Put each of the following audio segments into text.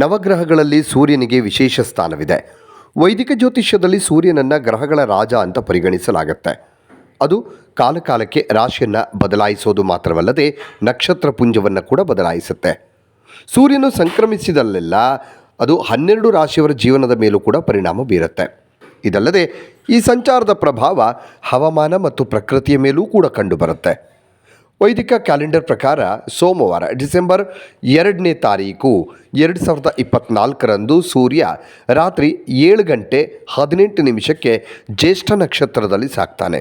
ನವಗ್ರಹಗಳಲ್ಲಿ ಸೂರ್ಯನಿಗೆ ವಿಶೇಷ ಸ್ಥಾನವಿದೆ. ವೈದಿಕ ಜ್ಯೋತಿಷ್ಯದಲ್ಲಿ ಸೂರ್ಯನನ್ನು ಗ್ರಹಗಳ ರಾಜ ಅಂತ ಪರಿಗಣಿಸಲಾಗುತ್ತೆ. ಅದು ಕಾಲಕಾಲಕ್ಕೆ ರಾಶಿಯನ್ನು ಬದಲಾಯಿಸೋದು ಮಾತ್ರವಲ್ಲದೆ ನಕ್ಷತ್ರ ಪುಂಜವನ್ನು ಕೂಡ ಬದಲಾಯಿಸುತ್ತೆ. ಸೂರ್ಯನು ಸಂಕ್ರಮಿಸಿದಲ್ಲೆಲ್ಲ ಅದು ಹನ್ನೆರಡು ರಾಶಿಯವರ ಜೀವನದ ಮೇಲೂ ಕೂಡ ಪರಿಣಾಮ ಬೀರುತ್ತೆ. ಇದಲ್ಲದೆ ಈ ಸಂಚಾರದ ಪ್ರಭಾವ ಹವಾಮಾನ ಮತ್ತು ಪ್ರಕೃತಿಯ ಮೇಲೂ ಕೂಡ ಕಂಡುಬರುತ್ತೆ. ವೈದಿಕ ಕ್ಯಾಲೆಂಡರ್ ಪ್ರಕಾರ ಸೋಮವಾರ ಡಿಸೆಂಬರ್ ಎರಡನೇ ತಾರೀಕು ಎರಡು ಸಾವಿರದ ಇಪ್ಪತ್ತ್ನಾಲ್ಕರಂದು ಸೂರ್ಯ ರಾತ್ರಿ ಏಳು ಗಂಟೆ ಹದಿನೆಂಟು ನಿಮಿಷಕ್ಕೆ ಜ್ಯೇಷ್ಠ ನಕ್ಷತ್ರದಲ್ಲಿ ಸಾಕ್ತಾನೆ.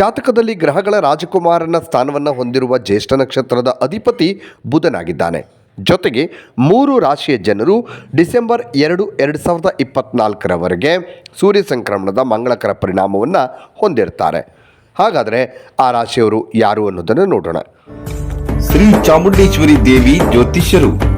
ಜಾತಕದಲ್ಲಿ ಗ್ರಹಗಳ ರಾಜಕುಮಾರನ ಸ್ಥಾನವನ್ನು ಹೊಂದಿರುವ ಜ್ಯೇಷ್ಠ ನಕ್ಷತ್ರದ ಅಧಿಪತಿ ಬುಧನಾಗಿದ್ದಾನೆ. ಜೊತೆಗೆ ಮೂರು ರಾಶಿಯ ಜನರು ಡಿಸೆಂಬರ್ ಎರಡು ಎರಡು ಸಾವಿರದ ಇಪ್ಪತ್ನಾಲ್ಕರವರೆಗೆ ಸೂರ್ಯ ಸಂಕ್ರಮಣದ ಮಂಗಳಕರ ಪರಿಣಾಮವನ್ನು ಹೊಂದಿರ್ತಾರೆ. ಹಾಗಾದರೆ ಆ ರಾಶಿಯವರು ಯಾರು ಅನ್ನೋದನ್ನು ನೋಡೋಣ. ಶ್ರೀ ಚಾಮುಂಡೇಶ್ವರಿ ದೇವಿ ಜ್ಯೋತಿಷ್ಯರು.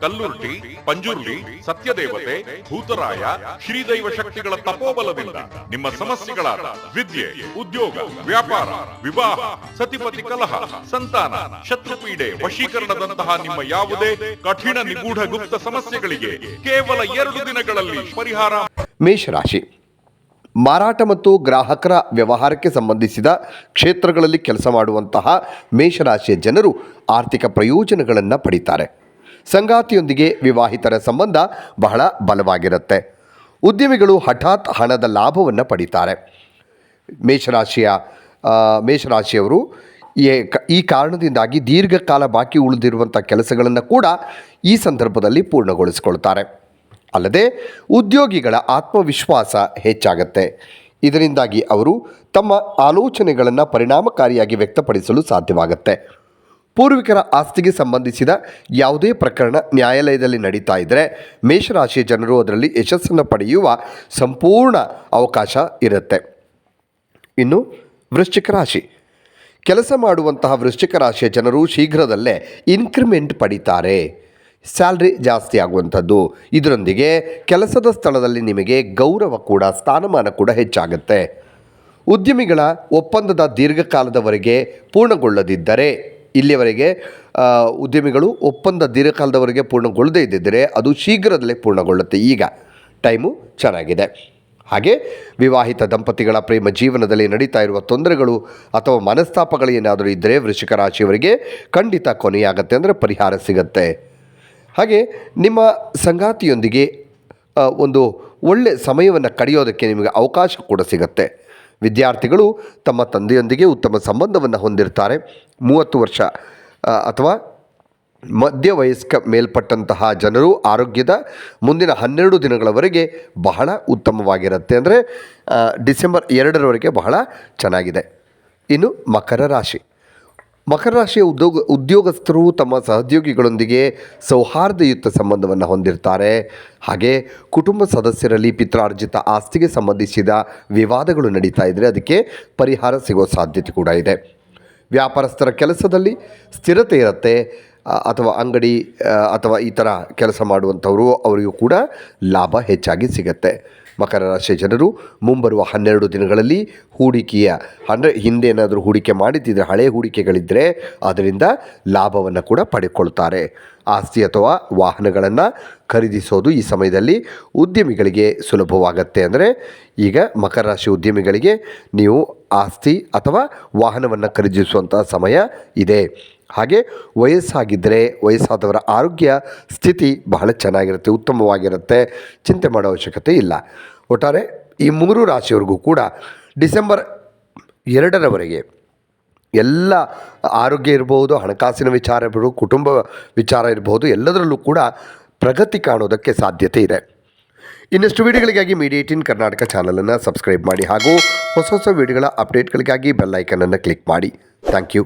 ಕಲ್ಲುರ್ಟಿ ಪಂಜುರ್ಲಿ ಸತ್ಯದೇವತೆ, ಭೂತರಾಯ, ಶ್ರೀದೈವ ಶಕ್ತಿಗಳ ತಪೋಬಲದಿಂದ ನಿಮ್ಮ ಸಮಸ್ಯೆಗಳಾದ ವಿದ್ಯೆ, ಉದ್ಯೋಗ, ವ್ಯಾಪಾರ, ವಿವಾಹ, ಸತಿಪತಿ ಕಲಹ, ಸಂತಾನ, ಶತ್ರುಪೀಡೆ ವಶೀಕರಣದಂತಹ ನಿಮ್ಮ ಯಾವುದೇ ಕಠಿಣ ನಿಗೂಢ ಗುಪ್ತ ಸಮಸ್ಯೆಗಳಿಗೆ ಕೇವಲ ಎರಡು ದಿನಗಳಲ್ಲಿ ಪರಿಹಾರ. ಮೇಷರಾಶಿ. ಮಾರಾಟ ಮತ್ತು ಗ್ರಾಹಕರ ವ್ಯವಹಾರಕ್ಕೆ ಸಂಬಂಧಿಸಿದ ಕ್ಷೇತ್ರಗಳಲ್ಲಿ ಕೆಲಸ ಮಾಡುವಂತಹ ಮೇಷರಾಶಿಯ ಜನರು ಆರ್ಥಿಕ ಪ್ರಯೋಜನಗಳನ್ನು ಪಡೀತಾರೆ. ಸಂಗಾತಿಯೊಂದಿಗೆ ವಿವಾಹಿತರ ಸಂಬಂಧ ಬಹಳ ಬಲವಾಗಿರುತ್ತೆ. ಉದ್ಯಮಿಗಳು ಹಠಾತ್ ಹಣದ ಲಾಭವನ್ನು ಪಡೀತಾರೆ. ಮೇಷರಾಶಿಯ ಮೇಷರಾಶಿಯವರು ಈ ಕಾರಣದಿಂದಾಗಿ ದೀರ್ಘಕಾಲ ಬಾಕಿ ಉಳಿದಿರುವಂಥ ಕೆಲಸಗಳನ್ನು ಕೂಡ ಈ ಸಂದರ್ಭದಲ್ಲಿ ಪೂರ್ಣಗೊಳಿಸಿಕೊಳ್ತಾರೆ. ಅಲ್ಲದೆ ಉದ್ಯೋಗಿಗಳ ಆತ್ಮವಿಶ್ವಾಸ ಹೆಚ್ಚಾಗತ್ತೆ. ಇದರಿಂದಾಗಿ ಅವರು ತಮ್ಮ ಆಲೋಚನೆಗಳನ್ನು ಪರಿಣಾಮಕಾರಿಯಾಗಿ ವ್ಯಕ್ತಪಡಿಸಲು ಸಾಧ್ಯವಾಗುತ್ತೆ. ಪೂರ್ವಿಕರ ಆಸ್ತಿಗೆ ಸಂಬಂಧಿಸಿದ ಯಾವುದೇ ಪ್ರಕರಣ ನ್ಯಾಯಾಲಯದಲ್ಲಿ ನಡೀತಾ ಇದ್ದರೆ ಮೇಷರಾಶಿಯ ಜನರು ಅದರಲ್ಲಿ ಯಶಸ್ಸನ್ನು ಪಡೆಯುವ ಸಂಪೂರ್ಣ ಅವಕಾಶ ಇರುತ್ತೆ. ಇನ್ನು ವೃಶ್ಚಿಕ ರಾಶಿ. ಕೆಲಸ ಮಾಡುವಂತಹ ವೃಶ್ಚಿಕ ರಾಶಿಯ ಜನರು ಶೀಘ್ರದಲ್ಲೇ ಇನ್ಕ್ರಿಮೆಂಟ್ ಪಡಿತಾರೆ. ಸ್ಯಾಲ್ರಿ ಜಾಸ್ತಿ ಆಗುವಂಥದ್ದು. ಇದರೊಂದಿಗೆ ಕೆಲಸದ ಸ್ಥಳದಲ್ಲಿ ನಿಮಗೆ ಗೌರವ ಕೂಡ, ಸ್ಥಾನಮಾನ ಕೂಡ ಹೆಚ್ಚಾಗುತ್ತೆ. ಉದ್ಯಮಿಗಳ ಒಪ್ಪಂದದ ದೀರ್ಘಕಾಲದವರೆಗೆ ಪೂರ್ಣಗೊಳ್ಳದಿದ್ದರೆ ಇಲ್ಲಿಯವರೆಗೆ ಉದ್ಯಮಿಗಳು ಒಪ್ಪಂದ ದೀರ್ಘಕಾಲದವರೆಗೆ ಪೂರ್ಣಗೊಳ್ಳದೇ ಇದ್ದಿದ್ದರೆ ಅದು ಶೀಘ್ರದಲ್ಲೇ ಪೂರ್ಣಗೊಳ್ಳುತ್ತೆ. ಈಗ ಟೈಮು ಚೆನ್ನಾಗಿದೆ. ಹಾಗೆ ವಿವಾಹಿತ ದಂಪತಿಗಳ ಪ್ರೇಮ ಜೀವನದಲ್ಲಿ ನಡೀತಾ ಇರುವ ತೊಂದರೆಗಳು ಅಥವಾ ಮನಸ್ತಾಪಗಳು ಏನಾದರೂ ಇದ್ದರೆ ವೃಶ್ಚಿಕ ರಾಶಿಯವರಿಗೆ ಖಂಡಿತ ಕೊನೆಯಾಗತ್ತೆ ಅಂದರೆ ಪರಿಹಾರ ಸಿಗತ್ತೆ. ಹಾಗೆ ನಿಮ್ಮ ಸಂಗಾತಿಯೊಂದಿಗೆ ಒಂದು ಒಳ್ಳೆ ಸಮಯವನ್ನು ಕಳೆಯೋದಕ್ಕೆ ನಿಮಗೆ ಅವಕಾಶ ಕೂಡ ಸಿಗುತ್ತೆ. ವಿದ್ಯಾರ್ಥಿಗಳು ತಮ್ಮ ತಂದೆಯೊಂದಿಗೆ ಉತ್ತಮ ಸಂಬಂಧವನ್ನು ಹೊಂದಿರ್ತಾರೆ. ಮೂವತ್ತು ವರ್ಷ ಅಥವಾ ಅಥವಾ ಮಧ್ಯವಯಸ್ಕ ಮೇಲ್ಪಟ್ಟಂತಹ ಜನರು ಆರೋಗ್ಯದ ಮುಂದಿನ ಹನ್ನೆರಡು ದಿನಗಳವರೆಗೆ ಬಹಳ ಉತ್ತಮವಾಗಿರುತ್ತೆ ಅಂದರೆ ಡಿಸೆಂಬರ್ ಎರಡರವರೆಗೆ ಬಹಳ ಚೆನ್ನಾಗಿದೆ. ಇನ್ನು ಮಕರ ರಾಶಿ. ಮಕರ ರಾಶಿಯ ಉದ್ಯೋಗ, ಉದ್ಯೋಗಸ್ಥರು ತಮ್ಮ ಸಹೋದ್ಯೋಗಿಗಳೊಂದಿಗೆ ಸೌಹಾರ್ದಯುತ ಸಂಬಂಧವನ್ನು ಹೊಂದಿರ್ತಾರೆ. ಹಾಗೆ ಕುಟುಂಬ ಸದಸ್ಯರಲ್ಲಿ ಪಿತ್ರಾರ್ಜಿತ ಆಸ್ತಿಗೆ ಸಂಬಂಧಿಸಿದ ವಿವಾದಗಳು ನಡೀತಾ ಇದ್ದರೆ ಅದಕ್ಕೆ ಪರಿಹಾರ ಸಿಗೋ ಸಾಧ್ಯತೆ ಕೂಡ ಇದೆ. ವ್ಯಾಪಾರಸ್ಥರ ಕೆಲಸದಲ್ಲಿ ಸ್ಥಿರತೆ ಇರುತ್ತೆ. ಅಥವಾ ಅಂಗಡಿ ಅಥವಾ ಈ ಥರ ಕೆಲಸ ಮಾಡುವಂಥವರು ಅವರಿಗೂ ಕೂಡ ಲಾಭ ಹೆಚ್ಚಾಗಿ ಸಿಗತ್ತೆ. ಮಕರ ರಾಶಿಯ ಜನರು, ಮುಂಬರುವ ಹನ್ನೆರಡು ದಿನಗಳಲ್ಲಿ ಹೂಡಿಕೆಯ, ಅಂದರೆ ಹಿಂದೆ ಏನಾದರೂ ಹೂಡಿಕೆ ಮಾಡಿದ್ದಿದ್ರೆ ಹಳೆಯ ಹೂಡಿಕೆಗಳಿದ್ದರೆ ಅದರಿಂದ ಲಾಭವನ್ನು ಕೂಡ ಪಡೆಕೊಳ್ತಾರೆ ಆಸ್ತಿ ಅಥವಾ ವಾಹನಗಳನ್ನು ಖರೀದಿಸೋದು ಈ ಸಮಯದಲ್ಲಿ ಉದ್ಯಮಿಗಳಿಗೆ ಸುಲಭವಾಗತ್ತೆ. ಅಂದರೆ ಈಗ ಮಕರ ರಾಶಿ ಉದ್ಯಮಿಗಳಿಗೆ ನೀವು ಆಸ್ತಿ ಅಥವಾ ವಾಹನವನ್ನು ಖರೀದಿಸುವಂಥ ಸಮಯ ಇದೆ. ಹಾಗೆ ವಯಸ್ಸಾಗಿದ್ದರೆ ವಯಸ್ಸಾದವರ ಆರೋಗ್ಯ ಸ್ಥಿತಿ ಬಹಳ ಚೆನ್ನಾಗಿರುತ್ತೆ, ಉತ್ತಮವಾಗಿರುತ್ತೆ, ಚಿಂತೆ ಮಾಡೋ ಅವಶ್ಯಕತೆ ಇಲ್ಲ. ಒಟ್ಟಾರೆ ಈ ಮೂರು ರಾಶಿಯವರೆಗೂ ಕೂಡ ಡಿಸೆಂಬರ್ ಎರಡರವರೆಗೆ ಎಲ್ಲ ಆರೋಗ್ಯ ಇರಬಹುದು ಹಣಕಾಸಿನ ವಿಚಾರ ಇರ್ಬೋದು, ಕುಟುಂಬ ವಿಚಾರ ಇರಬಹುದು ಎಲ್ಲದರಲ್ಲೂ ಕೂಡ ಪ್ರಗತಿ ಕಾಣೋದಕ್ಕೆ ಸಾಧ್ಯತೆ ಇದೆ. ಇನ್ನಷ್ಟು ವಿಡಿಯೋಗಳಿಗಾಗಿ ಮೀಡಿಯಾ ಏಟಿನ್ ಕರ್ನಾಟಕ ಚಾನಲನ್ನು ಸಬ್ಸ್ಕ್ರೈಬ್ ಮಾಡಿ ಹಾಗೂ ಹೊಸ ಹೊಸ ವಿಡಿಯೋಗಳ ಅಪ್ಡೇಟ್ಗಳಿಗಾಗಿ ಬೆಲ್ಲೈಕನನ್ನು ಕ್ಲಿಕ್ ಮಾಡಿ. Thank you